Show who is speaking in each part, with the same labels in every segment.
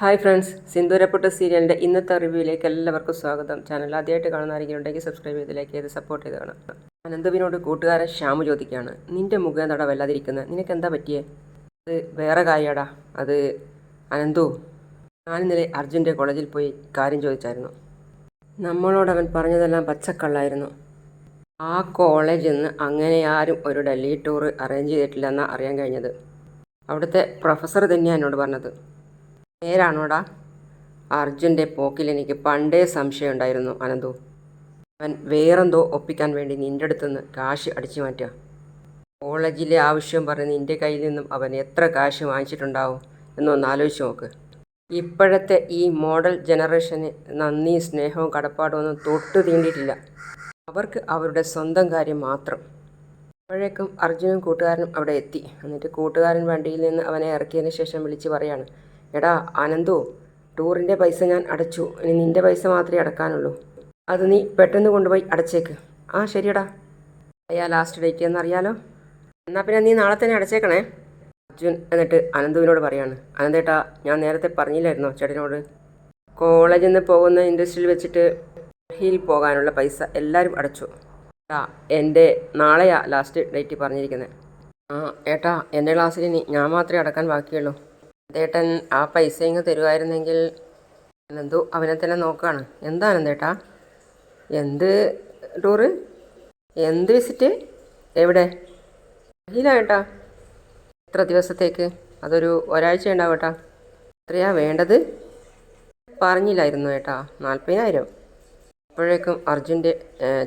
Speaker 1: Hi friends സിന്ദൂരപ്പൊട്ട് സീരിയലിന്റെ ഇന്നത്തെ റിവ്യൂയിലേക്ക് എല്ലാവർക്കും സ്വാഗതം. ചാനൽ ആദ്യമായിട്ട് കാണുന്ന ആരെങ്കിലും ഉണ്ടെങ്കിൽ സബ്സ്ക്രൈബ് ചെയ്ത് ലൈക്ക് ചെയ്ത് സപ്പോർട്ട് ചെയ്ത് കാണാം അനന്തവിനോട് കൂട്ടുകാരൻ ശ്യാമു ചോദിക്കുകയാണ് നിന്റെ മുഖം തട വല്ലാതിരിക്കുന്നത് നിനക്ക് എന്താ പറ്റിയേ? അത് വേറെ കാര്യടാ. അത് അനന്തു ഞാനിന്നലെ അർജുന്റെ കോളേജിൽ പോയി കാര്യം ചോദിച്ചായിരുന്നു. നമ്മളോട് അവൻ പറഞ്ഞതെല്ലാം പച്ചക്കള്ളായിരുന്നു. ആ കോളേജിൽ നിന്ന് അങ്ങനെ ആരും ഒരു ഡൽഹി ടൂർ അറേഞ്ച് ചെയ്തിട്ടില്ലെന്നാണ് അറിയാൻ കഴിഞ്ഞത്. അവിടുത്തെ പ്രൊഫസർ തന്നെയാണ് എന്നോട് പറഞ്ഞത്. നേരാണോടാ? അർജുന്റെ പോക്കിൽ എനിക്ക് പണ്ടേ സംശയമുണ്ടായിരുന്നു അനന്തു. അവൻ വേറെന്തോ ഒപ്പിക്കാൻ വേണ്ടി നിന്റെ അടുത്തുനിന്ന് കാശ് അടിച്ചു മാറ്റുക. കോളേജിലെ ആവശ്യം പറഞ്ഞ് നിന്റെ കയ്യിൽ നിന്നും അവൻ എത്ര കാശ് വാങ്ങിച്ചിട്ടുണ്ടാവും എന്നൊന്ന് ആലോചിച്ച് നോക്ക്. ഇപ്പോഴത്തെ ഈ മോഡൽ ജനറേഷന് നന്ദി സ്നേഹവും കടപ്പാടും ഒന്നും തൊട്ട് തീണ്ടിയിട്ടില്ല. അവർക്ക് അവരുടെ സ്വന്തം കാര്യം മാത്രം. അപ്പോഴേക്കും അർജുനും കൂട്ടുകാരനും അവിടെ എത്തി. എന്നിട്ട് കൂട്ടുകാരൻ വണ്ടിയിൽ നിന്ന് അവനെ ഇറക്കിയതിന് ശേഷം വിളിച്ച് പറയാണ് എടാ ആനന്ദു ടൂറിന്റെ പൈസ ഞാൻ അടച്ചു. ഇനി നിന്റെ പൈസ മാത്രമേ അടക്കാനുള്ളൂ. അത് നീ പെട്ടെന്ന് കൊണ്ടുപോയി അടച്ചേക്ക്. ആ ശരിയടാ. അയ്യാ ലാസ്റ്റ് ഡേറ്റ് എന്നറിയാലോ? എന്നാൽ പിന്നെ നീ നാളെ തന്നെ അടച്ചേക്കണേ. അർജുൻ എന്നിട്ട് അനന്തുവിനോട് പറയാണ്. അനന്തേട്ടാ ഞാൻ നേരത്തെ പറഞ്ഞില്ലായിരുന്നോ ചേട്ടനോട്? കോളേജിൽ നിന്ന് പോകുന്ന ഇൻഡസ്ട്രിയിൽ വെച്ചിട്ട് ഡൽഹിയിൽ പോകാനുള്ള പൈസ എല്ലാവരും അടച്ചു. ആ എന്റെ നാളെയാ ലാസ്റ്റ് ഡേറ്റ് പറഞ്ഞിരിക്കുന്നത് ആ ഏട്ടാ എന്റെ ക്ലാസ്സിൽ ഇനി ഞാൻ മാത്രമേ അടക്കാൻ ബാക്കിയുള്ളൂ. അതേട്ടൻ ആ പൈസ ഇങ്ങ് തരുമായിരുന്നെങ്കിൽ എന്തോ അവനെ തന്നെ നോക്കുകയാണ് എന്താണെന്ന് അനന്തേട്ടാ എന്ത് ടൂറ്? എന്ത് വിസിറ്റ്? എവിടെ? ഡൽഹിയിലാ എത്ര ദിവസത്തേക്ക്? അതൊരു ഒരാഴ്ച ഉണ്ടാവും ഏട്ടാ എത്രയാ വേണ്ടത്? പറഞ്ഞില്ലായിരുന്നു ഏട്ടാ. നാൽപ്പതിനായിരം അപ്പോഴേക്കും അർജുന്റെ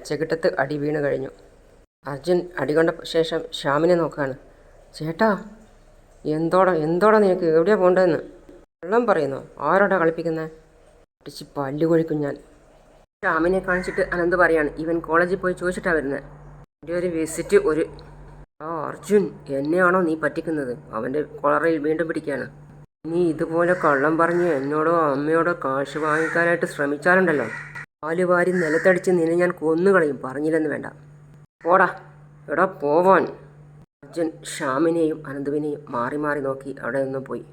Speaker 1: ചെകിട്ടത്ത് അടി വീണ് കഴിഞ്ഞു. അർജുൻ അടികൊണ്ട ശേഷം ശ്യാമിനെ നോക്കുകയാണ് ചേട്ടാ എന്തോടാ എന്തോടാ നിനക്ക്? എവിടെയാ പോകേണ്ടതെന്ന് വെള്ളം പറയുന്നു? ആരോടാ കളിപ്പിക്കുന്നത് അടിച്ച് പല്ലു കൊഴിക്കും ഞാൻ. ശ്യാമിനെ കാണിച്ചിട്ട് അനന്ത് പറയാണ് ഇവൻ കോളേജിൽ പോയി ചോദിച്ചിട്ടാണ് വരുന്നത് എന്റെ ഒരു വിസിറ്റ് ഒരു ആ അർജുൻ എന്നെയാണോ നീ പറ്റിക്കുന്നത്? അവന്റെ കൊളറയിൽ വീണ്ടും പിടിക്കുകയാണ് നീ ഇതുപോലെ കള്ളം പറഞ്ഞ് എന്നോടോ അമ്മയോടോ കാശ് വാങ്ങിക്കാനായിട്ട് ശ്രമിച്ചാലുണ്ടല്ലോ. പാൽ വാരി നിലത്തടിച്ച് നിന്നെ ഞാൻ കൊന്നുകളയും. പറഞ്ഞില്ലെന്ന് വേണ്ട. പോടാ എടാ പോവാൻ. അർജുൻ ഷ്യാമിനെയും അനന്തുവിനെയും മാറി മാറി നോക്കി അവിടെ നിന്ന് പോയി.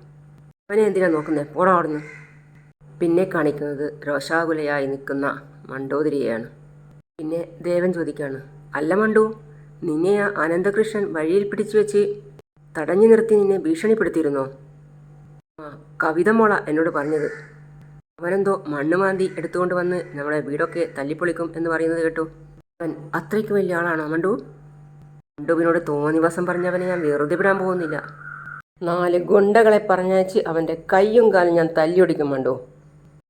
Speaker 1: അവനെ എന്തിനാ നോക്കുന്നത് പോടാ അവിടുന്ന്. പിന്നെ കാണിക്കുന്നത് രോഷാകുലയായി നിൽക്കുന്ന മണ്ടോതിരിയാണ് പിന്നെ ദേവൻ ചോദിക്കുകയാണ് അല്ല മണ്ടു നിന്നെ ആ അനന്തകൃഷ്ണൻ വഴിയിൽ പിടിച്ചു വെച്ച് തടഞ്ഞു നിർത്തി നിന്നെ ഭീഷണിപ്പെടുത്തിയിരുന്നോ? ആ കവിത മോള എന്നോട് പറഞ്ഞത്. അവനെന്തോ മണ്ണ് മാന്തി എടുത്തുകൊണ്ട് വന്ന് നമ്മുടെ വീടൊക്കെ തല്ലിപ്പൊളിക്കും എന്ന് പറയുന്നത് കേട്ടു. അവൻ അത്രയ്ക്ക് വലിയ ആളാണോ മണ്ടു? മണ്ടുവിനോട് തോന്നിവാസം പറഞ്ഞവനെ ഞാൻ വെറുതെ വിടാൻ പോകുന്നില്ല. നാല് ഗുണ്ടകളെ പറഞ്ഞയച്ച് അവന്റെ കൈയും കാലും ഞാൻ തല്ലിയൊടിക്കും മണ്ടു.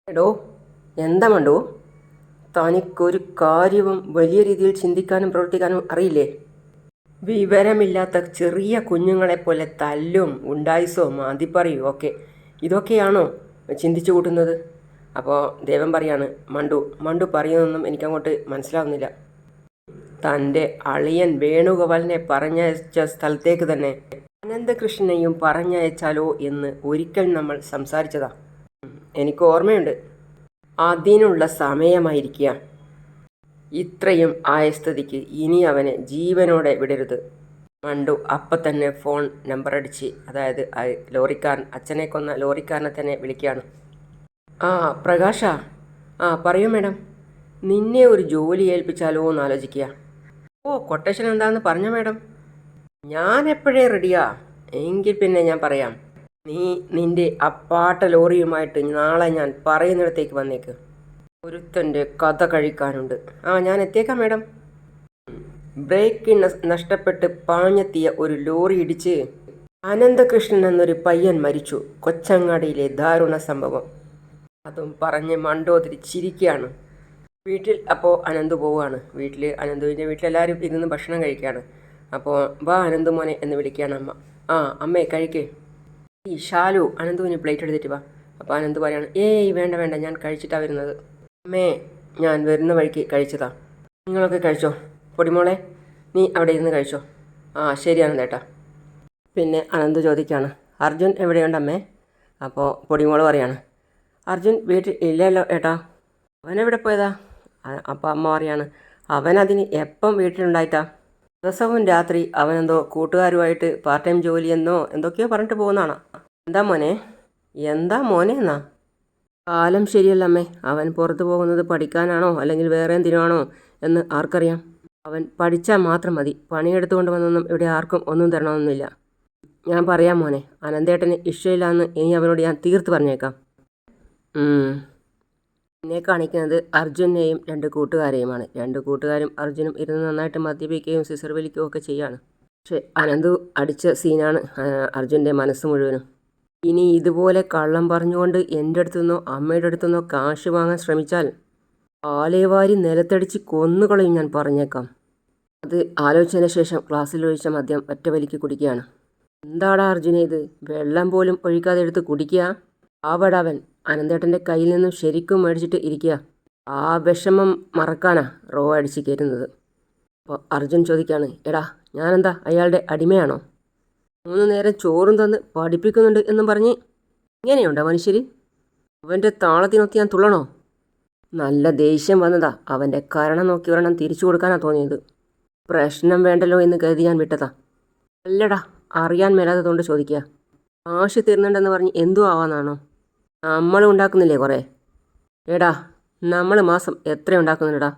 Speaker 1: എടോ എന്താ മണ്ടു? തനിക്കൊരു കാര്യവും വലിയ രീതിയിൽ ചിന്തിക്കാനും പ്രവർത്തിക്കാനും അറിയില്ലേ? വിവരമില്ലാത്ത ചെറിയ കുഞ്ഞുങ്ങളെപ്പോലെ തല്ലും ഉണ്ടായിസോ മാന്തിപ്പറിയും ഒക്കെ ഇതൊക്കെയാണോ ചിന്തിച്ചു കൂട്ടുന്നത്? അപ്പോൾ ദേവൻ പറയാണ് മണ്ടു മണ്ടു പറയുന്നൊന്നും എനിക്കങ്ങോട്ട് മനസ്സിലാവുന്നില്ല. തന്റെ അളിയൻ വേണുഗോപാലിനെ പറഞ്ഞയച്ച സ്ഥലത്തേക്ക് തന്നെ അനന്തകൃഷ്ണനെയും പറഞ്ഞയച്ചാലോ എന്ന് ഒരിക്കൽ നമ്മൾ സംസാരിച്ചതാ. എനിക്ക് ഓർമ്മയുണ്ട്. അതിനുള്ള സമയമായിരിക്കുക. ഇത്രയും ആയ സ്ഥിതിക്ക് ഇനി അവനെ ജീവനോടെ വിടരുത്. മണ്ടു അപ്പം തന്നെ ഫോൺ നമ്പർ അടിച്ച് അതായത് ലോറിക്കാരൻ അച്ഛനെ കൊന്ന ലോറിക്കാരനെ തന്നെ വിളിക്കുകയാണ്. ആ പ്രകാശ. ആ പറയൂ മേഡം. നിന്നെ ഒരു ജോലി ഏൽപ്പിച്ചാലോ എന്ന് ആലോചിക്കുക. ഓ കൊട്ടേഷൻ എന്താണെന്ന് പറഞ്ഞോ മാഡം. ഞാൻ എപ്പോഴേ റെഡിയാ എങ്കിൽ പിന്നെ ഞാൻ പറയാം. നീ നിന്റെ അപ്പാട്ട ലോറിയുമായിട്ട് നാളെ ഞാൻ പറയുന്നിടത്തേക്ക് വന്നേക്ക്. ഒരുത്തന്റെ കഥ കഴിക്കാനുണ്ട്. ആ ഞാൻ എത്തിയേക്കാം മാഡം. ബ്രേക്ക് നഷ്- നഷ്ടപ്പെട്ട് പാഞ്ഞെത്തിയ ഒരു ലോറി ഇടിച്ച് അനന്തകൃഷ്ണൻ എന്നൊരു പയ്യൻ മരിച്ചു. കൊച്ചങ്ങാടിയിലെ ദാരുണ സംഭവം. അതും പറഞ്ഞ് മണ്ടോതിരി ചിരിക്കുകയാണ്. വീട്ടിൽ അപ്പോൾ അനന്ത് പോവുകയാണ്. വീട്ടിൽ അനന്തുവിന്റെ വീട്ടിലെല്ലാവരും ഇരുന്ന് ഭക്ഷണം കഴിക്കുകയാണ്. അപ്പോൾ വാ അനന്തു മോനെ എന്ന് വിളിക്കുകയാണ് അമ്മ. ആ അമ്മേ കഴിക്കേ. ഈ ഷാലു അനന്തുവിന് പ്ലേറ്റ് എടുത്തിട്ട് വാ. അപ്പോൾ അനന്ത് പറയാണ് ഏയ് വേണ്ട വേണ്ട ഞാൻ കഴിച്ചിട്ടാണ് വരുന്നത്. അമ്മേ ഞാൻ വരുന്ന വഴിക്ക് കഴിച്ചതാ. നിങ്ങളൊക്കെ കഴിച്ചോ? പൊടിമോളെ നീ അവിടെ ഇരുന്ന് കഴിച്ചോ? ആ ശരിയാണ് ചേട്ടാ പിന്നെ അനന്ത് ചോദിക്കുകയാണ് അർജുൻ എവിടെയുണ്ട് അമ്മേ? അപ്പോൾ പൊടിമോൾ പറയാണ് അർജുൻ വീട്ടിൽ ഇല്ലല്ലോ ഏട്ടാ. അവനെവിടെ പോയതാ? അ- അപ്പോൾ അമ്മ പറയാണ് അവനതിന് എപ്പം വീട്ടിലുണ്ടായിട്ടാ? ദിവസവും രാത്രി അവനെന്തോ കൂട്ടുകാരുമായിട്ട് പാർട്ട് ടൈം ജോലിയെന്നോ എന്തൊക്കെയോ പറഞ്ഞിട്ട് പോകുന്നതാണ്. എന്താ മോനെ? എന്താ മോനെ എന്നാ? കാലം ശരിയല്ല അമ്മേ. അവൻ പുറത്ത് പോകുന്നത് പഠിക്കാനാണോ അല്ലെങ്കിൽ വേറെ എന്തിനാണോ എന്ന് ആർക്കറിയാം. അവൻ പഠിച്ചാൽ മാത്രം മതി. പണിയെടുത്തുകൊണ്ട് വന്നൊന്നും ഇവിടെ ആർക്കും ഒന്നും തരണമെന്നില്ല. ഞാൻ പറയാം മോനെ അനന്തേട്ടന് ഇഷ്ടമില്ലാന്ന് ഇനി അവനോട് ഞാൻ തീർത്ത് പറഞ്ഞേക്കാം. എന്നെ കാണിക്കുന്നത് അർജുനെയും രണ്ട് കൂട്ടുകാരെയുമാണ്. രണ്ട് കൂട്ടുകാരും അർജുനും ഇരുന്ന് നന്നായിട്ട് മദ്യപിക്കുകയും സിസർ വലിക്കുകയും ഒക്കെ ചെയ്യാണ്. പക്ഷെ അനന്തു അടിച്ച സീനാണ് അർജുന്റെ മനസ്സ് മുഴുവനും. ഇനി ഇതുപോലെ കള്ളം പറഞ്ഞുകൊണ്ട് എന്റെ അടുത്തുനിന്നോ അമ്മയുടെ അടുത്തുനിന്നോ കാശ് വാങ്ങാൻ ശ്രമിച്ചാൽ ആലേവാരി നിലത്തടിച്ച് കൊന്നുകളയും ഞാൻ പറഞ്ഞേക്കാം. അത് ആലോചിച്ചതിന് ശേഷം ക്ലാസ്സിൽ ഒഴിച്ച മദ്യം ഒറ്റ വലിക്ക് കുടിക്കുകയാണ്. എന്താടാ അർജുന ഇത്? വെള്ളം പോലും ഒഴിക്കാതെ എടുത്ത് കുടിക്കുക? ആവടവൻ അനന്തേട്ടന്റെ കയ്യിൽ നിന്നും ശരിക്കും മേടിച്ചിട്ട് ഇരിക്കുക. ആ വിഷമം മറക്കാനാ റോ അടിച്ച് കയറ്റുന്നത്. അപ്പോൾ അർജുൻ ചോദിക്കുകയാണ് എടാ ഞാനെന്താ അയാളുടെ അടിമയാണോ? മൂന്ന് നേരം ചോറും തന്ന് പഠിപ്പിക്കുന്നുണ്ട് എന്നും പറഞ്ഞ് ഇങ്ങനെയുണ്ടോ മനുഷ്യർ അവന്റെ താളത്തിനൊക്കെ ഞാൻ തുള്ളണോ? നല്ല ദേഷ്യം വന്നതാ അവന്റെ കരണം നോക്കി വരണം തിരിച്ചു കൊടുക്കാനാ തോന്നിയത്. പ്രശ്നം വേണ്ടല്ലോ എന്ന് കരുതി ഞാൻ വിട്ടതാ. അല്ലടാ അറിയാൻ മേലാത്തതുകൊണ്ട് ചോദിക്കുക. കാശ് തീർന്നുണ്ടെന്ന് പറഞ്ഞ് എന്തോ ആവാന്നാണോ? നമ്മൾ ഉണ്ടാക്കുന്നില്ലേ കുറേ? എടാ നമ്മൾ മാസം എത്ര ഉണ്ടാക്കുന്നുണ്ടടാ?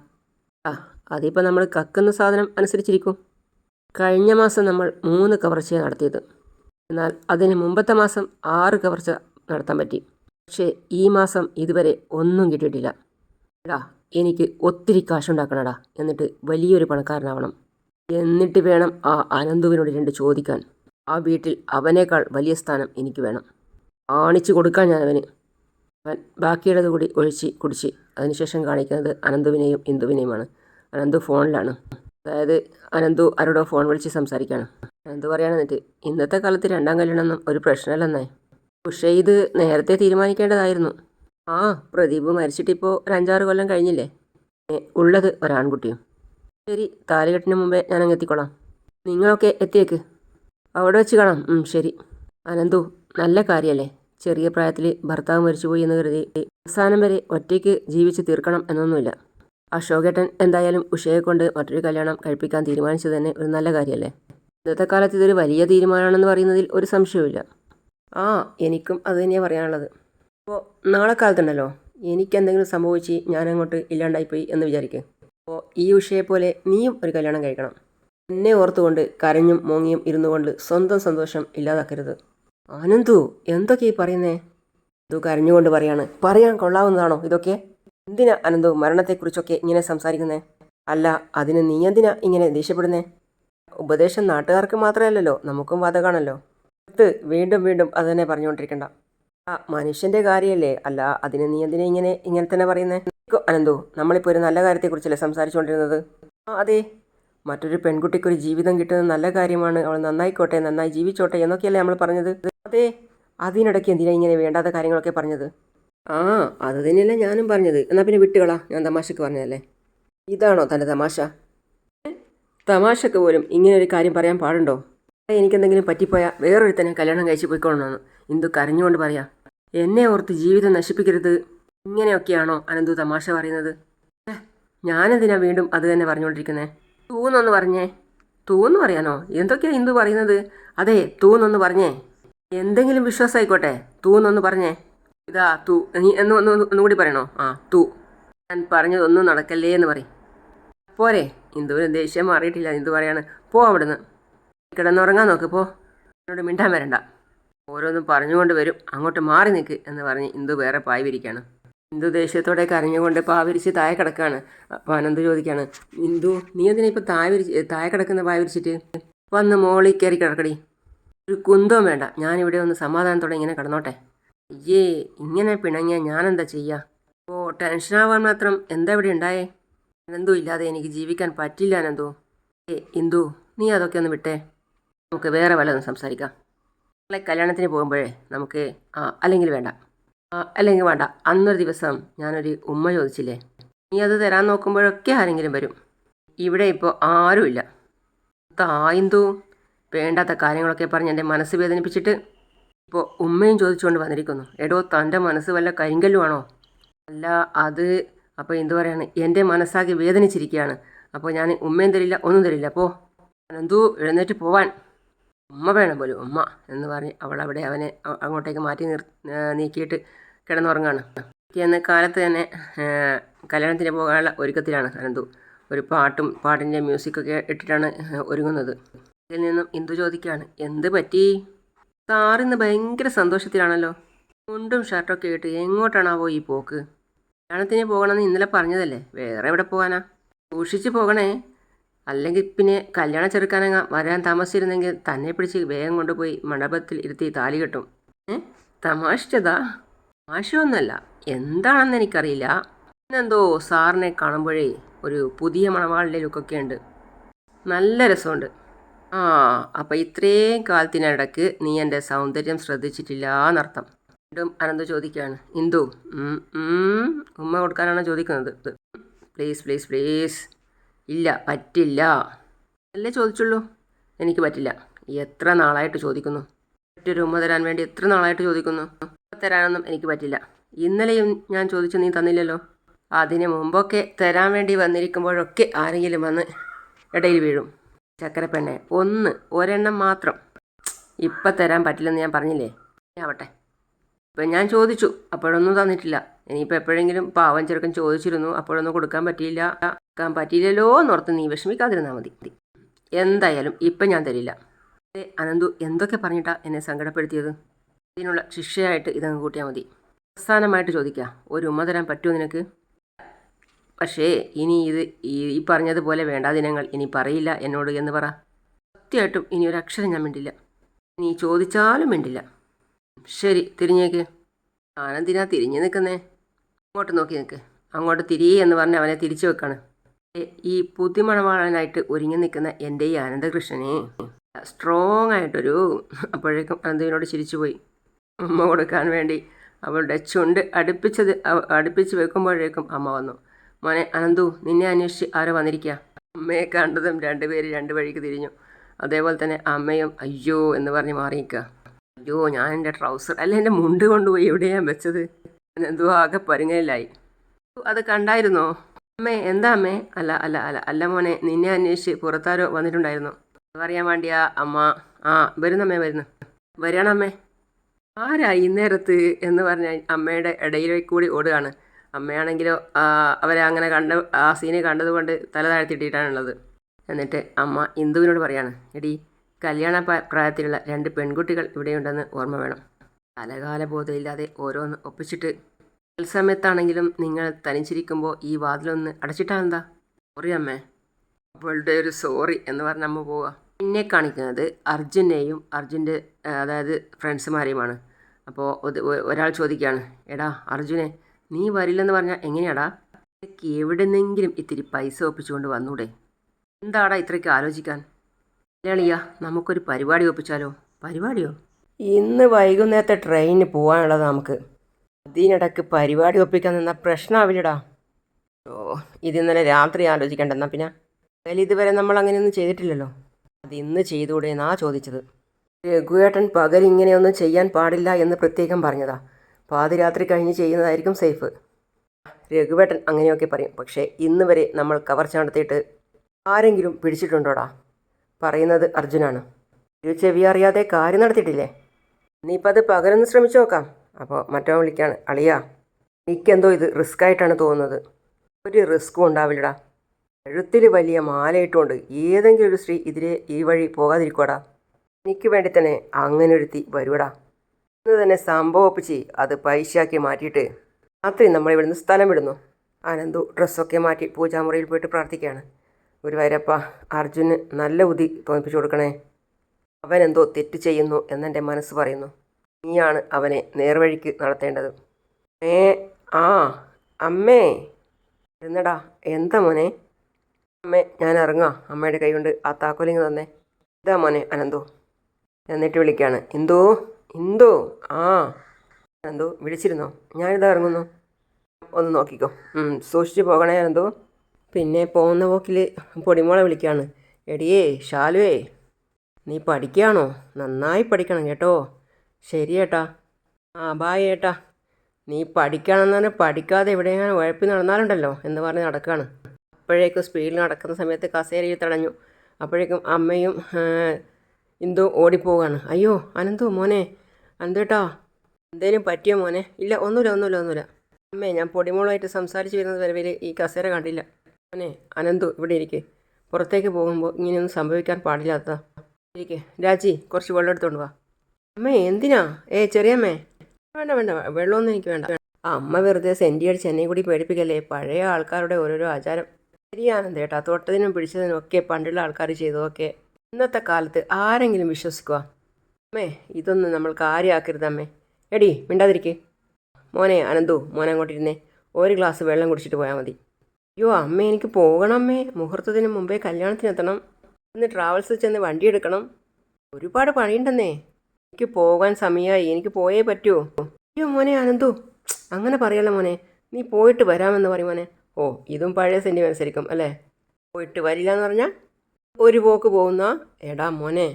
Speaker 1: ആ അതിപ്പോൾ നമ്മൾ കക്കുന്ന സാധനം അനുസരിച്ചിരിക്കും. കഴിഞ്ഞ മാസം നമ്മൾ മൂന്ന് കവർച്ചയാണ് നടത്തിയത്. എന്നാൽ അതിന് മുമ്പത്തെ മാസം ആറ് കവർച്ച നടത്താൻ പറ്റി. പക്ഷേ ഈ മാസം ഇതുവരെ ഒന്നും കിട്ടിയിട്ടില്ല. എടാ എനിക്ക് ഒത്തിരി കാശുണ്ടാക്കണടാ എന്നിട്ട് വലിയൊരു പണക്കാരനാവണം. എന്നിട്ട് വേണം ആ അനന്തുവിനോട് രണ്ട് ചോദിക്കാൻ. ആ വീട്ടിൽ അവനേക്കാൾ വലിയ സ്ഥാനം എനിക്ക് വേണം. കാണിച്ചു കൊടുക്കാൻ ഞാൻ അവന് അവൻ ബാക്കിയുള്ളത് കൂടി ഒഴിച്ച് കുടിച്ച് അതിനുശേഷം കാണിക്കുന്നത് അനന്തുവിനെയും ഇന്ദുവിനെയുമാണ്. അനന്തു ഫോണിലാണ്. അതായത് അനന്തു ആരോടോ ഫോൺ വിളിച്ച് സംസാരിക്കുകയാണ് അനന്തു പറയാണ് എന്നിട്ട് ഇന്നത്തെ കാലത്ത് രണ്ടാം കല്യാണമൊന്നും ഒരു പ്രശ്നമല്ലെന്നേ. പക്ഷേ ഇത് നേരത്തെ തീരുമാനിക്കേണ്ടതായിരുന്നു. ആ പ്രദീപ് മരിച്ചിട്ടിപ്പോൾ ഒരു അഞ്ചാറ് കൊല്ലം കഴിഞ്ഞില്ലേ? ഉള്ളത് ഒരാൺകുട്ടിയും. ശരി താലികെട്ടിന് മുമ്പേ ഞാനങ്ങ് എത്തിക്കോളാം. നിങ്ങളൊക്കെ എത്തിയേക്ക്. അവിടെ വെച്ച് കാണാം. ശരി. അനന്തു നല്ല കാര്യമല്ലേ ചെറിയ പ്രായത്തിൽ ഭർത്താവ് മരിച്ചുപോയി എന്ന് കരുതി അവസാനം വരെ ഒറ്റയ്ക്ക് ജീവിച്ച് തീർക്കണം എന്നൊന്നുമില്ല. അശോകേട്ടൻ എന്തായാലും ഉഷയെ കൊണ്ട് മറ്റൊരു കല്യാണം കഴിപ്പിക്കാൻ തീരുമാനിച്ചത് തന്നെ ഒരു നല്ല കാര്യമല്ലേ ഇന്നത്തെ കാലത്ത് ഇതൊരു വലിയ തീരുമാനമാണെന്ന് പറയുന്നതിൽ ഒരു സംശയവുമില്ല. ആ എനിക്കും അത് തന്നെയാണ് പറയാനുള്ളത്. അപ്പോൾ നാളെ കാലത്തുണ്ടല്ലോ. എനിക്ക് എന്തെങ്കിലും സംഭവിച്ച് ഞാനങ്ങോട്ട് ഇല്ലാണ്ടായിപ്പോയി എന്ന് വിചാരിക്കുക അപ്പോൾ ഈ ഉഷയെ പോലെ നീയും ഒരു കല്യാണം കഴിക്കണം. എന്നെ ഓർത്തുകൊണ്ട് കരഞ്ഞും മോങ്ങിയും ഇരുന്നുകൊണ്ട് സ്വന്തം സന്തോഷം ഇല്ലാതാക്കരുത്. ആനന്ദു എന്തൊക്കെ ഈ പറയുന്നേ? ഇത് കരഞ്ഞുകൊണ്ട് പറയാണ്. പറയാൻ കൊള്ളാവുന്നതാണോ ഇതൊക്കെ? എന്തിനാ അനന്തു മരണത്തെക്കുറിച്ചൊക്കെ ഇങ്ങനെ സംസാരിക്കുന്നേ? അല്ല അതിന് നീ എന്തിനാ ഇങ്ങനെ ദേഷ്യപ്പെടുന്നേ? ഉപദേശം നാട്ടുകാർക്ക് മാത്രമല്ലല്ലോ നമുക്കും വാദകാണല്ലോ ഇത് വീണ്ടും വീണ്ടും അത് തന്നെ പറഞ്ഞുകൊണ്ടിരിക്കണ്ട. ആ മനുഷ്യന്റെ കാര്യമല്ലേ അല്ല അതിന് നീ എന്തിനെ ഇങ്ങനെ ഇങ്ങനെ തന്നെ പറയുന്നേ? അനന്തു നമ്മളിപ്പോൾ ഒരു നല്ല കാര്യത്തെക്കുറിച്ചല്ലേ സംസാരിച്ചുകൊണ്ടിരുന്നത്? ആ അതെ. മറ്റൊരു പെൺകുട്ടിക്ക് ഒരു ജീവിതം കിട്ടുന്നത് നല്ല കാര്യമാണ്. അവൾ നന്നായിക്കോട്ടെ നന്നായി ജീവിച്ചോട്ടെ എന്നൊക്കെയല്ലേ നമ്മൾ പറഞ്ഞത്? അതെ അതിനിടയ്ക്ക് എന്തിനാ ഇങ്ങനെ വേണ്ടാത്ത കാര്യങ്ങളൊക്കെ പറഞ്ഞത്? ആ അത് തന്നെയല്ലേ ഞാനും പറഞ്ഞത്. എന്നാൽ പിന്നെ വിട്ടുകളാ. ഞാൻ തമാശക്ക് പറഞ്ഞതല്ലേ? ഇതാണോ തന്റെ തമാശ? തമാശക്ക് പോലും ഇങ്ങനെ ഒരു കാര്യം പറയാൻ പാടുണ്ടോ? എനിക്കെന്തെങ്കിലും പറ്റിപ്പോയാൽ വേറൊരുത്തനെ കല്യാണം കഴിച്ച് പോയിക്കോളണമെന്ന് ഇന്ദു കരഞ്ഞുകൊണ്ട് പറയാം? എന്നെ ഓർത്ത് ജീവിതം നശിപ്പിക്കരുത്. ഇങ്ങനെയൊക്കെയാണോ അനന്തു തമാശ പറയുന്നത്? ഞാനെന്തിനാ വീണ്ടും അത് തന്നെ പറഞ്ഞുകൊണ്ടിരിക്കുന്നേ? തൂന്നൊന്ന് പറഞ്ഞേ. തൂന്ന് പറയാനോ? എന്തൊക്കെയാ ഇന്ദു പറയുന്നത്? അതെ തൂന്നൊന്ന് പറഞ്ഞേ. എന്തെങ്കിലും വിശ്വാസമായിക്കോട്ടെ തൂന്നൊന്ന് പറഞ്ഞേ. ഇതാ തൂ. നീ എന്ന് ഒന്ന് ഒന്ന് ഒന്നുകൂടി പറയണോ? ആ തൂ. ഞാൻ പറഞ്ഞതൊന്നും നടക്കല്ലേ എന്ന് പറയും. പോരെ. ഇന്ദുവിന് ദേഷ്യം മാറിയിട്ടില്ല. ഇന്ദു പറയാണ്? പോ അവിടുന്ന്. കിടന്നുറങ്ങാൻ നോക്ക് പോ. എന്നോട് മിണ്ടാൻ വരണ്ട. ഓരോന്നും പറഞ്ഞുകൊണ്ട് വരും. അങ്ങോട്ട് മാറി നിൽക്ക് എന്ന് പറഞ്ഞ് ഇന്ദു വേറെ പായ് വിരിക്കാണ്. ഇന്ദു ദേഷ്യത്തോടെ കരഞ്ഞുകൊണ്ട് പാവിരിച്ച് താഴെ കിടക്കാണ്. അപ്പോൾ അനന്ത് ചോദിക്കാണ് ഇന്ദു നീ എന്തിനാ ഇപ്പോൾ താഴെ വിരിച്ച് താഴെ കിടക്കുന്ന പാവിരിച്ചിട്ട് വന്ന് മോളിൽ കയറി കിടക്കടി. ഒരു കുന്തവും വേണ്ട. ഞാനിവിടെ ഒന്ന് സമാധാനത്തോടെ ഇങ്ങനെ കിടന്നോട്ടെ. അയ്യേ ഇങ്ങനെ പിണങ്ങിയ ഞാനെന്താ ചെയ്യുക ഓ ടെൻഷനാവാൻ മാത്രം. എന്താ ഇവിടെ ഉണ്ടായേ? അനന്തു ഇല്ലാതെ എനിക്ക് ജീവിക്കാൻ പറ്റില്ല അനന്തു. ഏ ഇന്ദു നീ അതൊക്കെ ഒന്ന് വിട്ടേ. നമുക്ക് വേറെ വല്ലതും സംസാരിക്കാം. നാളെ കല്യാണത്തിന് പോകുമ്പോഴേ നമുക്ക് ആ അല്ലെങ്കിൽ വേണ്ട. അല്ലെങ്കിൽ വേണ്ട. അന്നൊരു ദിവസം ഞാനൊരു ഉമ്മ ചോദിച്ചില്ലേ നീ അത് തരാൻ നോക്കുമ്പോഴൊക്കെ ആരെങ്കിലും വരും? ഇവിടെ ഇപ്പോൾ ആരുമില്ല ആയിന്തോ വേണ്ടാത്ത കാര്യങ്ങളൊക്കെ പറഞ്ഞ് എന്റെ മനസ്സ് വേദനിപ്പിച്ചിട്ട് ഇപ്പോൾ ഉമ്മയും ചോദിച്ചുകൊണ്ട് വന്നിരിക്കുന്നു. എടോ തന്റെ മനസ്സ് വല്ല കരിങ്കല്ലുവാണോ? അല്ല അത് അപ്പോൾ എന്തു പറയാണ്? എന്റെ മനസ്സാകെ വേദനിച്ചിരിക്കുകയാണ്. അപ്പോൾ ഞാൻ ഉമ്മയും തരില്ല ഒന്നും തരില്ല. അപ്പോൾ അനന്തു എഴുന്നേറ്റ് പോവാൻ. ഉമ്മ വേണം പോലും ഉമ്മ എന്ന് പറഞ്ഞ് അവൾ അവിടെ അവനെ അങ്ങോട്ടേക്ക് മാറ്റി നിർ നീക്കിയിട്ട് കിടന്നുറങ്ങാണ്. പിറ്റേന്ന് കാലത്ത് തന്നെ കല്യാണത്തിന് പോകാനുള്ള ഒരുക്കത്തിലാണ് അനന്തു. ഒരു പാട്ടും പാട്ടിന്റെ മ്യൂസിക്കൊക്കെ ഇട്ടിട്ടാണ് ഒരുങ്ങുന്നത്. ഇതിൽ നിന്നും ഇന്ദു ചോദിക്കുകയാണ് എന്ത് പറ്റി? സാറിന്ന് ഭയങ്കര സന്തോഷത്തിലാണല്ലോ. മുണ്ടും ഷർട്ടൊക്കെ ഇട്ട് എങ്ങോട്ടാണാവോ ഈ പോക്ക്? കല്യാണത്തിന് പോകണമെന്ന് ഇന്നലെ പറഞ്ഞതല്ലേ? വേറെ എവിടെ പോകാനാ? സൂക്ഷിച്ച് പോകണേ. അല്ലെങ്കിൽ പിന്നെ കല്യാണ ചെറുക്കാനങ്ങ വരാൻ താമസിച്ചിരുന്നെങ്കിൽ തന്നെ പിടിച്ച് വേഗം കൊണ്ടുപോയി മണ്ഡപത്തിൽ ഇരുത്തി താലി കെട്ടും. ഏ? തമാശിച്ചതാ? തമാശയൊന്നുമല്ല എന്താണെന്ന് എനിക്കറിയില്ല. പിന്നെന്തോ സാറിനെ കാണുമ്പോഴേ ഒരു പുതിയ മണവാളിന്റെ ലുക്കൊക്കെ ഉണ്ട്. നല്ല രസമുണ്ട്. ആ അപ്പം ഇത്രയും കാലത്തിനിടയ്ക്ക് നീ എന്റെ സൗന്ദര്യം ശ്രദ്ധിച്ചിട്ടില്ല എന്നർത്ഥം വീണ്ടും അനന്ത് ചോദിക്കുകയാണ്. ഇന്ദു ഉമ്മ കൊടുക്കാനാണ് ചോദിക്കുന്നത്? Please please please. ഇല്ല പറ്റില്ല. അല്ലേ ചോദിച്ചുള്ളൂ? എനിക്ക് പറ്റില്ല. എത്ര നാളായിട്ട് ചോദിക്കുന്നു? മറ്റൊരു ഉമ്മ തരാൻ വേണ്ടി എത്ര നാളായിട്ട് ചോദിക്കുന്നു? തരാനൊന്നും എനിക്ക് പറ്റില്ല. ഇന്നലെയും ഞാൻ ചോദിച്ചു നീ തന്നില്ലല്ലോ? അതിന് മുമ്പൊക്കെ തരാൻ വേണ്ടി വന്നിരിക്കുമ്പോഴൊക്കെ ആരെങ്കിലും വന്ന് ഇടയിൽ വീഴും. ചക്കരപ്പെണ്ണെ ഒന്ന് ഒരെണ്ണം മാത്രം. ഇപ്പം തരാൻ പറ്റില്ലെന്ന് ഞാൻ പറഞ്ഞില്ലേ? ആവട്ടെ. ഇപ്പം ഞാൻ ചോദിച്ചു അപ്പോഴൊന്നും തന്നിട്ടില്ല. ഇനിയിപ്പോൾ എപ്പോഴെങ്കിലും പാവൻ ചെറുക്കൻ ചോദിച്ചിരുന്നു അപ്പോഴൊന്നും കൊടുക്കാൻ പറ്റിയില്ല. കൊടുക്കാൻ പറ്റിയില്ലല്ലോ എന്നോർത്ത് നീ വിഷമിക്കാതിരുന്നാൽ മതി. എന്തായാലും ഇപ്പം ഞാൻ തരില്ല. അനന്തു എന്തൊക്കെ പറഞ്ഞിട്ടാ എന്നെ സങ്കടപ്പെടുത്തിയത്? ഇതിനുള്ള ശിക്ഷയായിട്ട് ഇതങ്ങ് കൂട്ടിയാൽ മതി. അവസാനമായിട്ട് ചോദിക്കാം ഒരു ഉമ്മ തരാൻ പറ്റുമോ നിനക്ക്? പക്ഷേ ഇനി ഇത് ഈ പറഞ്ഞതുപോലെ വേണ്ട ദിനങ്ങൾ ഇനി പറയില്ല എന്നോട് എന്ന് പറ. സത്യമായിട്ടും ഇനി ഒരു അക്ഷരം ഞാൻ മിണ്ടില്ല. നീ ചോദിച്ചാലും മിണ്ടില്ല. ശരി തിരിഞ്ഞേക്ക്. ആനന്ദിനാ തിരിഞ്ഞു നിൽക്കുന്നേ അങ്ങോട്ട് നോക്കി നിൽക്ക് അങ്ങോട്ട് തിരിയേ എന്ന് പറഞ്ഞ് അവനെ തിരിച്ചു വെക്കാണ്. ഈ പുതിമണവാളനായിട്ട് ഒരുങ്ങി നിൽക്കുന്ന എന്റെ ഈ ആനന്ദകൃഷ്ണനെ സ്ട്രോങ് ആയിട്ടൊരു അപ്പോഴേക്കും അനന്തുവിനോട് ചിരിച്ചുപോയി. ഉമ്മ കൊടുക്കാൻ വേണ്ടി അവളുടെ ചുണ്ട് അടുപ്പിച്ചത് അടുപ്പിച്ച് വെക്കുമ്പോഴേക്കും അമ്മ വന്നു. മോനെ അനന്തു നിന്നെ അന്വേഷിച്ച് ആരോ വന്നിരിക്കുക അമ്മയെ കണ്ടതും രണ്ടുപേര് രണ്ട് വഴിക്ക് തിരിഞ്ഞു. അതേപോലെ തന്നെ അമ്മയും അയ്യോ എന്ന് പറഞ്ഞ് മാറിയിക്കുക അയ്യോ ഞാൻ എന്റെ ട്രൗസർ അല്ല എന്റെ മുണ്ട് കൊണ്ടുപോയി എവിടെയാണ് വെച്ചത്? എന്തോ ആകെ പരുങ്ങലിലായി. അത് കണ്ടായിരുന്നോ? അമ്മേ എന്താ അമ്മേ? അല്ല അല്ല അല്ല അല്ല മോനെ നിന്നെ അന്വേഷിച്ച് പുറത്താരോ വന്നിട്ടുണ്ടായിരുന്നു. അതറിയാൻ വേണ്ടിയാ അമ്മ. ആ വരുന്നമ്മേ വരുന്നു. വരികയാണമ്മേ. ആരാ ഈ നേരത്ത് എന്ന് പറഞ്ഞ അമ്മയുടെ ഇടയിലേക്ക് കൂടി ഓടുകയാണ്. അമ്മയാണെങ്കിലോ അവരെ അങ്ങനെ കണ്ട ആ സീന് കണ്ടതുകൊണ്ട് തല താഴ്ത്തിയിട്ടിട്ടാണുള്ളത്. എന്നിട്ട് അമ്മ ഇന്ദുവിനോട് പറയാണ് എടി കല്യാണ പ്രായത്തിലുള്ള രണ്ട് പെൺകുട്ടികൾ ഇവിടെയുണ്ടെന്ന് ഓർമ്മ വേണം. തലകാല ബോധമില്ലാതെ ഓരോന്ന് ഒപ്പിച്ചിട്ട് തത്സമയത്താണെങ്കിലും നിങ്ങൾ തനിച്ചിരിക്കുമ്പോൾ ഈ വാതിലൊന്ന് അടച്ചിട്ടാണെന്താ സോറി അമ്മേ. അവളുടെ ഒരു സോറി എന്ന് പറഞ്ഞ അമ്മ പോവുക. പിന്നെ കാണിക്കുന്നത് അർജുനെയും അർജുന്റെ അതായത് ഫ്രണ്ട്സുമാരെയുമാണ്. അപ്പോൾ ഒരാൾ ചോദിക്കുകയാണ് എടാ അർജുനെ നീ വരില്ലെന്ന് പറഞ്ഞാൽ എങ്ങനെയാടാ? എനിക്ക് എവിടെ നിന്നെങ്കിലും ഇത്തിരി പൈസ ഒപ്പിച്ചുകൊണ്ട് വന്നൂടെ? എന്താടാ ഇത്രയ്ക്ക് ആലോചിക്കാൻ? മലയാളിയാ നമുക്കൊരു പരിപാടി ഒപ്പിച്ചാലോ? പരിപാടിയോ? ഇന്ന് വൈകുന്നേരത്തെ ട്രെയിനിന് പോകാനുള്ളത് നമുക്ക്. അതിനിടക്ക് പരിപാടി ഒപ്പിക്കാൻ നിന്ന പ്രശ്നമാവില്ലടാ ഓ ഇത് ഇന്നലെ രാത്രി ആലോചിക്കണ്ടെന്നാ പിന്നെ. അതിൽ ഇതുവരെ നമ്മൾ അങ്ങനെയൊന്നും ചെയ്തിട്ടില്ലല്ലോ. അത് ഇന്ന് ചെയ്തുകൂടെ എന്നാ ചോദിച്ചത്? രഘുവേട്ടൻ പകൽ ഇങ്ങനെയൊന്നും ചെയ്യാൻ പാടില്ല എന്ന് പ്രത്യേകം പറഞ്ഞതാ. പാതിരാത്രി കഴിഞ്ഞ് ചെയ്യുന്നതായിരിക്കും സേഫ്. രഘുവേട്ടൻ അങ്ങനെയൊക്കെ പറയും. പക്ഷേ ഇന്ന് വരെ നമ്മൾ കവർച്ച നടത്തിയിട്ട് ആരെങ്കിലും പിടിച്ചിട്ടുണ്ടോടാ? പറയുന്നത് അർജുനാണ്. ഒരു ചെവി അറിയാതെ കാര്യം നടത്തിയിട്ടില്ലേ? നീയിപ്പോൾ അത് പകരൊന്ന് ശ്രമിച്ചു നോക്കാം. അപ്പോൾ മറ്റോ വിളിക്കാണ്. അളിയാ എനിക്കെന്തോ ഇത് റിസ്ക് ആയിട്ടാണ് തോന്നുന്നത്. ഒരു റിസ്ക്കും ഉണ്ടാവില്ലടാ. കഴുത്തിൽ വലിയ മാലയിട്ടുകൊണ്ട് ഏതെങ്കിലും ഒരു സ്ത്രീ ഇതിലെ ഈ വഴി പോകാതിരിക്കോടാ എനിക്ക് വേണ്ടി തന്നെ അങ്ങനെ ഒരുത്തി വരുവടാ. ഇന്ന് തന്നെ സംഭവം ഒപ്പിച്ച് അത് പൈസയാക്കി മാറ്റിയിട്ട് രാത്രി നമ്മൾ ഇവിടുന്ന് സ്ഥലം വിടുന്നു. ആനന്ദു ഡ്രസ്സൊക്കെ മാറ്റി പൂജാമുറിയിൽ പോയിട്ട് പ്രാർത്ഥിക്കുകയാണ്. വൈരപ്പ അർജുന് നല്ല ഉതി തോന്നിപ്പിച്ചു കൊടുക്കണേ. അവൻ എന്തോ തെറ്റ് ചെയ്യുന്നു എന്നെന്റെ മനസ്സ് പറയുന്നു. നീയാണ് അവനെ നേർവഴിക്ക് നടത്തേണ്ടത്. ഏ ആ അമ്മേ. എന്നടാ എന്താ മോനെ? അമ്മേ ഞാൻ ഇറങ്ങാം. അമ്മയുടെ കൈ കൊണ്ട് ആ താക്കോലിങ് തന്നെ. ഇതാ മോനെ അനന്തോ. എന്നിട്ട് വിളിക്കുകയാണ് എന്തോ? എന്തോ? ആ. അനന്തോ വിളിച്ചിരുന്നോ? ഞാനിതാ ഇറങ്ങുന്നു. ഒന്ന് നോക്കിക്കോ. സൂക്ഷിച്ച് പോകണേ അനന്തു. പിന്നെ പോകുന്ന പോക്കിൽ പൊടിമോളെ വിളിക്കുകയാണ് എടിയേ ഷാലുവേ നീ പഠിക്കുകയാണോ? നന്നായി പഠിക്കണം കേട്ടോ. ശരി ഏട്ടാ. ആ ബായ് ഏട്ടാ. നീ പഠിക്കണം എന്ന് പറഞ്ഞാൽ പഠിക്കാതെ എവിടെയെങ്കിലും ഉഴപ്പി നടന്നാലുണ്ടല്ലോ എന്ന് പറഞ്ഞ് നടക്കുകയാണ് അപ്പോഴേക്കും സ്പീഡിൽ നടക്കുന്ന സമയത്ത് കസേരയിൽ തടഞ്ഞു. അപ്പോഴേക്കും അമ്മയും ഇന്ദു ഓടിപ്പോവാണ് അയ്യോ അനന്തു മോനെ അനന്തേട്ടാ എന്തേലും പറ്റിയോ മോനെ? ഇല്ല ഒന്നുമില്ല ഒന്നുമില്ല ഒന്നുമില്ല. അമ്മേ ഞാൻ പൊടിമോളായിട്ട് സംസാരിച്ച് വരുന്നത് വരവിൽ ഈ കസേര കണ്ടില്ല. മോനെ അനന്തു ഇവിടെ ഇരിക്കെ. പുറത്തേക്ക് പോകുമ്പോൾ ഇങ്ങനെയൊന്നും സംഭവിക്കാൻ പാടില്ലാത്ത ഇരിക്കെ. രാജി കുറച്ച് വെള്ളം എടുത്തോണ്ട് വാ. അമ്മേ എന്തിനാ? ഏ ചെറിയമ്മേ വേണ്ട വേണ്ട വെള്ളമൊന്നും എനിക്ക് വേണ്ട. അമ്മ വെറുതെ സെന്റി അടിച്ച് കൂടി പേടിപ്പിക്കല്ലേ? പഴയ ആൾക്കാരുടെ ഓരോരോ ആചാരം. ശരിയാണെന്ന് കേട്ടോ. തൊട്ടതിനും പിടിച്ചതിനും ഒക്കെ പണ്ടുള്ള ആൾക്കാർ ചെയ്തതൊക്കെ ഇന്നത്തെ കാലത്ത് ആരെങ്കിലും വിശ്വസിക്കുക അമ്മേ ഇതൊന്നും നമ്മൾ കാര്യമാക്കരുത് അമ്മേ. എടി മിണ്ടാതിരിക്കേ. മോനെ അനന്തു മോനെ അങ്ങോട്ടിരുന്നേ ഒരു ഗ്ലാസ് വെള്ളം കുടിച്ചിട്ട് പോയാൽ മതി. അയ്യോ അമ്മേ എനിക്ക് പോകണം അമ്മേ. മുഹൂർത്തത്തിന് മുമ്പേ കല്യാണത്തിനെത്തണം ഇന്ന് ട്രാവൽസിൽ ചെന്ന് വണ്ടി എടുക്കണം. ഒരുപാട് പണിയുണ്ടെന്നേ. എനിക്ക് പോകാൻ സമയമായി എനിക്ക് പോയേ പറ്റുമോ അയ്യോ മോനെ അനന്തു. അങ്ങനെ പറയല്ലോ മോനെ. നീ പോയിട്ട് വരാമെന്ന് പറയും മോനെ. ഓ ഇതും പഴയ സെന്റിമെൻസ് അനുസരിക്കും അല്ലേ? പോയിട്ട് വരില്ല എന്ന് പറഞ്ഞാൽ ഒരു പോക്ക് പോകുന്ന എടാ മോനെ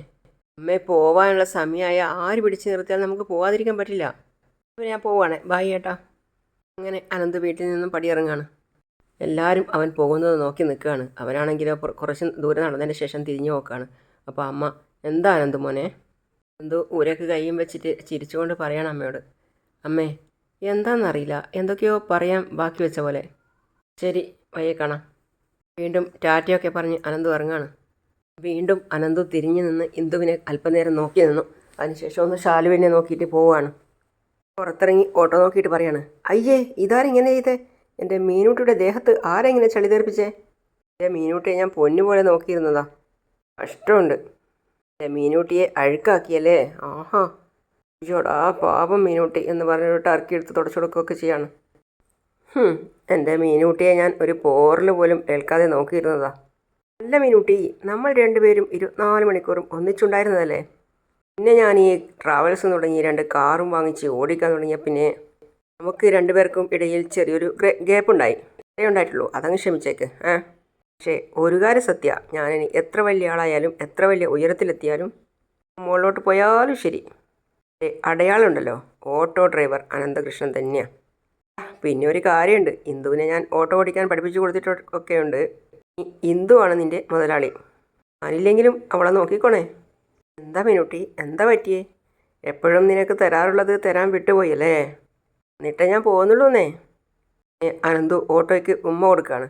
Speaker 1: അമ്മേ പോവാനുള്ള സമയമായ ആര് പിടിച്ചു നിർത്തിയാൽ നമുക്ക് പോവാതിരിക്കാൻ പറ്റില്ല. അപ്പോൾ ഞാൻ പോവാണ്. ബായ് ഏട്ടാ. അങ്ങനെ അനന്ത് വീട്ടിൽ നിന്നും പടിയിറങ്ങാണ്. എല്ലാവരും അവൻ പോകുന്നത് നോക്കി നിൽക്കുകയാണ്. അവനാണെങ്കിലോ കുറച്ച് ദൂരം നടന്നതിന് ശേഷം തിരിഞ്ഞു നോക്കുകയാണ്. അപ്പോൾ അമ്മ എന്താ അനന്ത് മോനെ? എന്തോ ഉരക്ക് കൈയും വെച്ചിട്ട് ചിരിച്ചുകൊണ്ട് പറയണം അമ്മയോട്. അമ്മേ എന്താണെന്നറിയില്ല എന്തൊക്കെയോ പറയാൻ ബാക്കി വെച്ച പോലെ. ശരി വയ്യെ കാണാം. വീണ്ടും ടാറ്റയൊക്കെ പറഞ്ഞ് അനന്തു ഇറങ്ങാണ്. വീണ്ടും അനന്തു തിരിഞ്ഞു നിന്ന് ഇന്ദുവിനെ അല്പനേരം നോക്കി നിന്നു. അതിനുശേഷം ഒന്ന് ശാലുവിനെ നോക്കിയിട്ട് പോവുകയാണ് പുറത്തിറങ്ങി ഓട്ടോ നോക്കിയിട്ട് പറയാണ് അയ്യേ ഇതാരിങ്ങനെ ചെയ്തേ? എന്റെ മീനൂട്ടിയുടെ ദേഹത്ത് ആരെങ്ങനെ ചളി തെറിപ്പിച്ചേ? എന്റെ മീനൂട്ടിയെ ഞാൻ പൊന്നുപോലെ നോക്കിയിരുന്നതാ. കഷ്ടമുണ്ട്. എന്റെ മീനൂട്ടിയെ അഴുക്കാക്കിയല്ലേ? ആഹാ. അയ്യോടാ പാപം മീനൂട്ടി എന്ന് പറഞ്ഞൊരു ടർക്കി എടുത്ത് തുടച്ചു കൊടുക്കുകയൊക്കെ ചെയ്യാണ്. എന്റെ മീനൂട്ടിയെ ഞാൻ ഒരു പോറിൽ പോലും ഏൽക്കാതെ നോക്കിയിരുന്നതാ. നല്ല മീനൂട്ടി നമ്മൾ രണ്ടുപേരും ഇരുപത്തിനാല് മണിക്കൂറും ഒന്നിച്ചുണ്ടായിരുന്നതല്ലേ? പിന്നെ ഞാൻ ഈ ട്രാവൽസ് തുടങ്ങി രണ്ട് കാറും വാങ്ങിച്ച് ഓടിക്കാൻ തുടങ്ങിയ പിന്നെ നമുക്ക് രണ്ടുപേർക്കും ഇടയിൽ ചെറിയൊരു ഗ്യാപ്പ് ഉണ്ടായി ഉണ്ടായിട്ടുള്ളൂ. അതങ്ങ് ക്ഷമിച്ചേക്ക്. ഏ പക്ഷേ ഒരു കാര്യം സത്യ. ഞാനിനി എത്ര വലിയ ആളായാലും എത്ര വലിയ ഉയരത്തിലെത്തിയാലും മുകളിലോട്ട് പോയാലും ശരി. അടയാളുണ്ടല്ലോ ഓട്ടോ ഡ്രൈവർ അനന്തകൃഷ്ണൻ തന്നെയാണ് പിന്നെ ഒരു കാര്യമുണ്ട്. ഇന്ദുവിനെ ഞാൻ ഓട്ടോ ഓടിക്കാൻ പഠിപ്പിച്ചു കൊടുത്തിട്ടൊക്കെ ഉണ്ട് ഇന്ദു ഇന്ദുവാണ് നിന്റെ മുതലാളി. ആരില്ലെങ്കിലും അവളെ നോക്കിക്കോണേ. എന്താ മിനുട്ടി? എന്താ പറ്റിയേ? എപ്പോഴും നിനക്ക് തരാറുള്ളത് തരാൻ വിട്ടുപോയി വിട്ടുപോയല്ലേ എന്നിട്ടേ ഞാൻ പോകുന്നുള്ളൂന്നേ. അനന്തു ഓട്ടോയ്ക്ക് ഉമ്മ കൊടുക്കുകയാണ്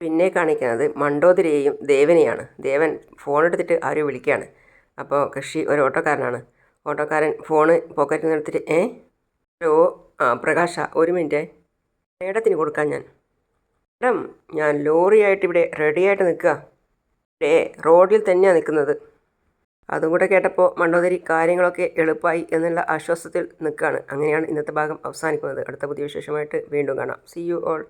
Speaker 1: പിന്നെ കാണിക്കുന്നത് മണ്ടോദരിയെയും ദേവനെയാണ്. ദേവൻ ഫോൺ എടുത്തിട്ട് ആരും വിളിക്കുകയാണ്. അപ്പോൾ കൃഷി ഒരു ഓട്ടോക്കാരനാണ്. ഓട്ടോക്കാരൻ ഫോണ് പോക്കറ്റിൽ നിന്ന് എടുത്തിട്ട് ഏ? ഹലോ ആ പ്രകാശ ഒരു മിനിറ്റേ. മേഡത്തിന് കൊടുക്കാൻ ഞാൻ. മേഡം ഞാൻ ലോറിയായിട്ട് ഇവിടെ റെഡിയായിട്ട് നിൽക്കുക. ഇവിടെ റോഡിൽ തന്നെയാണ് നിൽക്കുന്നത്. അതും കൂടെ കേട്ടപ്പോൾ മണ്ടോദരി കാര്യങ്ങളൊക്കെ എളുപ്പമായി എന്നുള്ള ആശ്വാസത്തിൽ നിൽക്കുകയാണ്. അങ്ങനെയാണ് ഇന്നത്തെ ഭാഗം അവസാനിക്കുന്നത്. അടുത്ത പുതിയ വിശേഷമായിട്ട് വീണ്ടും കാണാം. C you all